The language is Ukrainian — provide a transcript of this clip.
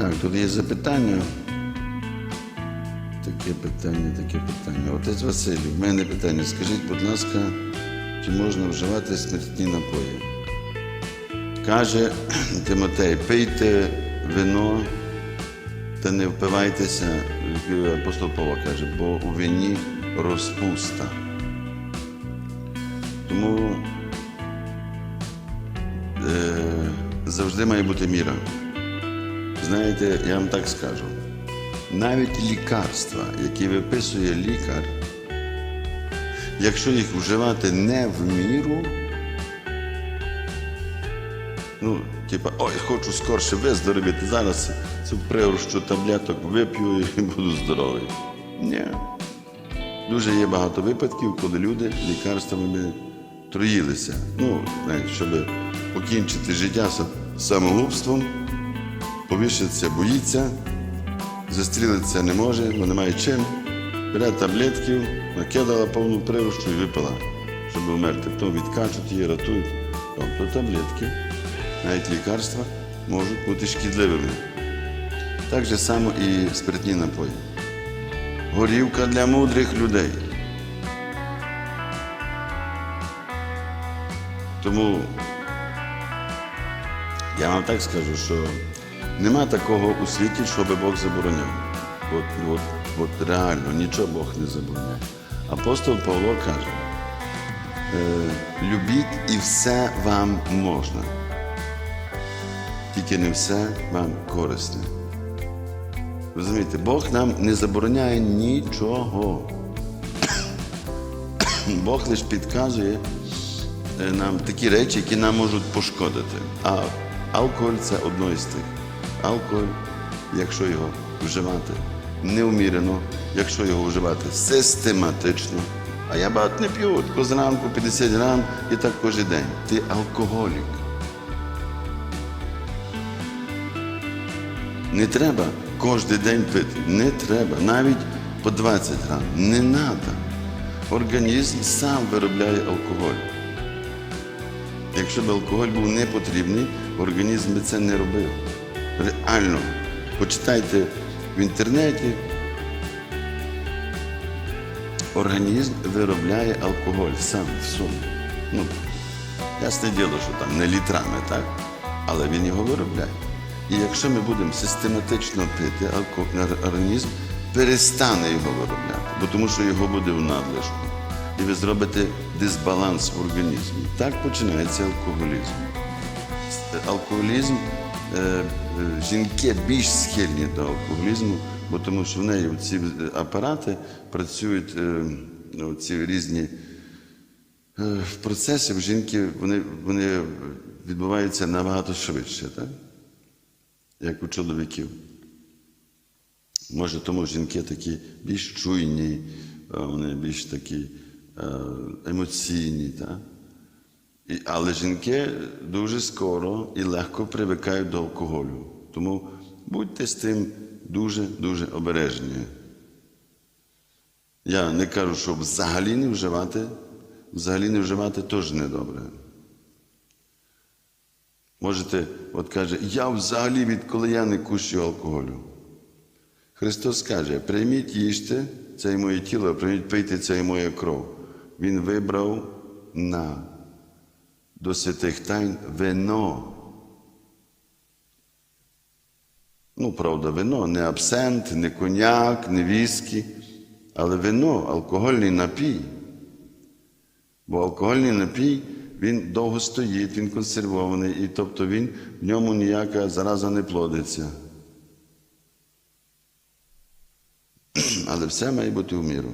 Так, тут є запитання. Таке питання, таке питання. Отець Василь, в мене питання. Скажіть, будь ласка, чи можна вживати спиртні напої? Каже Тимотей, пийте вино та не впивайтеся, апостол Павло каже, бо у вині розпуста. Тому е, завжди має бути міра. Знаєте, я вам так скажу. Навіть лікарства, які виписує лікар, якщо їх вживати не в міру, ну, типа, ой, хочу скорше виздоровіти, зараз цю пригорщу таблеток вип'ю і буду здоровий. Ні. Дуже є багато випадків, коли люди лікарствами троїлися. Ну, щоб покінчити життя самогубством, повішатися боїться, застрілитися не може, бо немає чим. Бере таблетків, накидала повну прирощу і випила, щоб вмерти. Потім відкачуть її, рятують. Тобто таблетки, навіть лікарства можуть бути шкідливими. Так же само і спиртні напої. Горівка для мудрих людей. Тому я вам так скажу, що нема такого у світі, що би Бог забороняв. От, от, от реально нічого Бог не забороняє. Апостол Павло каже: е, любіть і все вам можна. Тільки не все вам корисне. Розумієте, Бог нам не забороняє нічого. Бог лише підказує е, нам такі речі, які нам можуть пошкодити. А алкоголь це одно із тих. Алкоголь, якщо його вживати неумірено, якщо його вживати систематично. А я багато не п'ю, тако зранку 50 грам і так кожен день. Ти алкоголік. Не треба кожен день пити. Не треба. Навіть по 20 грам. Не треба. Організм сам виробляє алкоголь. Якщо б алкоголь був не потрібний, організм би це не робив. Реально. Почитайте в інтернеті. Організм виробляє алкоголь сам в собі. Ну, ясне діло, що там не літрами, так? Але він його виробляє. І якщо ми будемо систематично пити, алко- організм перестане його виробляти, бо тому що його буде в надлишку. І ви зробите дисбаланс в організмі. Так починається алкоголізм. Алкоголізм, жінки більш схильні до алкоголізму, бо тому що в неї ці апарати працюють, е, ці різні е, процеси в жінки, вони, вони відбуваються набагато швидше, так? як у чоловіків. Може, тому жінки такі більш чуйні, е, вони більш такі е, емоційні. Так? Але жінки дуже скоро і легко привикають до алкоголю. Тому будьте з тим дуже-дуже обережні. Я не кажу, що взагалі не вживати, взагалі не вживати теж недобре. Можете, от каже, я взагалі відколи я не кущу алкоголю. Христос каже, прийміть їжте, це і моє тіло, прийміть пийте, це і моя кров. Він вибрав на до святих тайн вино. Ну, правда, вино, не абсент, не коньяк, не віскі, але вино, алкогольний напій. Бо алкогольний напій, він довго стоїть, він консервований, і тобто він, в ньому ніяка зараза не плодиться. Але все має бути в міру.